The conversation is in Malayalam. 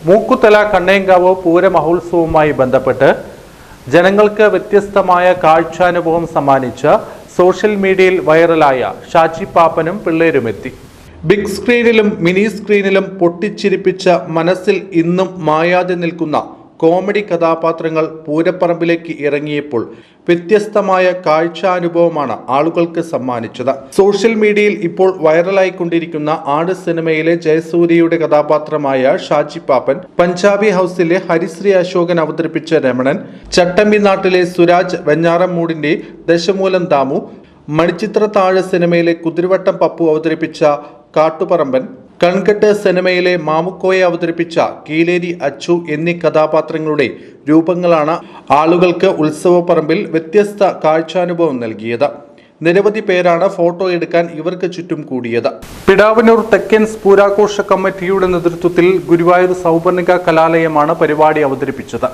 മൂക്കുത്തല കണ്ണേങ്കാവ് പൂര മഹോത്സവവുമായി ബന്ധപ്പെട്ട് ജനങ്ങൾക്ക് വ്യത്യസ്തമായ കാഴ്ചാനുഭവം സമ്മാനിച്ച സോഷ്യൽ മീഡിയയിൽ വൈറലായ ഷാജി പാപ്പനും പിള്ളേരുമെത്തി ബിഗ് സ്ക്രീനിലും മിനി സ്ക്രീനിലും പൊട്ടിച്ചിരിപ്പിച്ച മനസ്സിൽ ഇന്നും മായാതെ നിൽക്കുന്ന കോമഡി കഥാപാത്രങ്ങൾ പൂരപ്പറമ്പിലേക്ക് ഇറങ്ങിയപ്പോൾ വ്യത്യസ്തമായ കാഴ്ചാനുഭവമാണ് ആളുകൾക്ക് സമ്മാനിച്ചത്. സോഷ്യൽ മീഡിയയിൽ ഇപ്പോൾ വൈറലായിക്കൊണ്ടിരിക്കുന്ന ആട് സിനിമയിലെ ജയസൂര്യയുടെ കഥാപാത്രമായ ഷാജി പാപ്പൻ പഞ്ചാബി ഹൗസിലെ ഹരിശ്രീ അശോകൻ അവതരിപ്പിച്ച രമണൻ ചട്ടമ്പി നാട്ടിലെ സുരാജ് വെഞ്ഞാറമ്മൂടിന്റെ ദശമൂലം ദാമു മണിച്ചിത്ര താഴ് സിനിമയിലെ കുതിരവട്ടം പപ്പു അവതരിപ്പിച്ച കാട്ടുപറമ്പൻ കൺകെട്ട് സിനിമയിലെ മാമുക്കോയെ അവതരിപ്പിച്ച കീലേരി അച്ചു എന്നീ കഥാപാത്രങ്ങളുടെ രൂപങ്ങളാണ് ആളുകൾക്ക് ഉത്സവപ്പറമ്പിൽ വ്യത്യസ്ത കാഴ്ചാനുഭവം നൽകിയത്. നിരവധി പേരാണ് ഫോട്ടോ എടുക്കാൻ ഇവർക്ക് ചുറ്റും കൂടിയത്. പിടാവനൂർ തെക്കൻ പൂരാഘോഷ കമ്മിറ്റിയുടെ നേതൃത്വത്തിൽ ഗുരുവായൂർ സൗപർണിക കലാലയമാണ് പരിപാടി അവതരിപ്പിച്ചത്.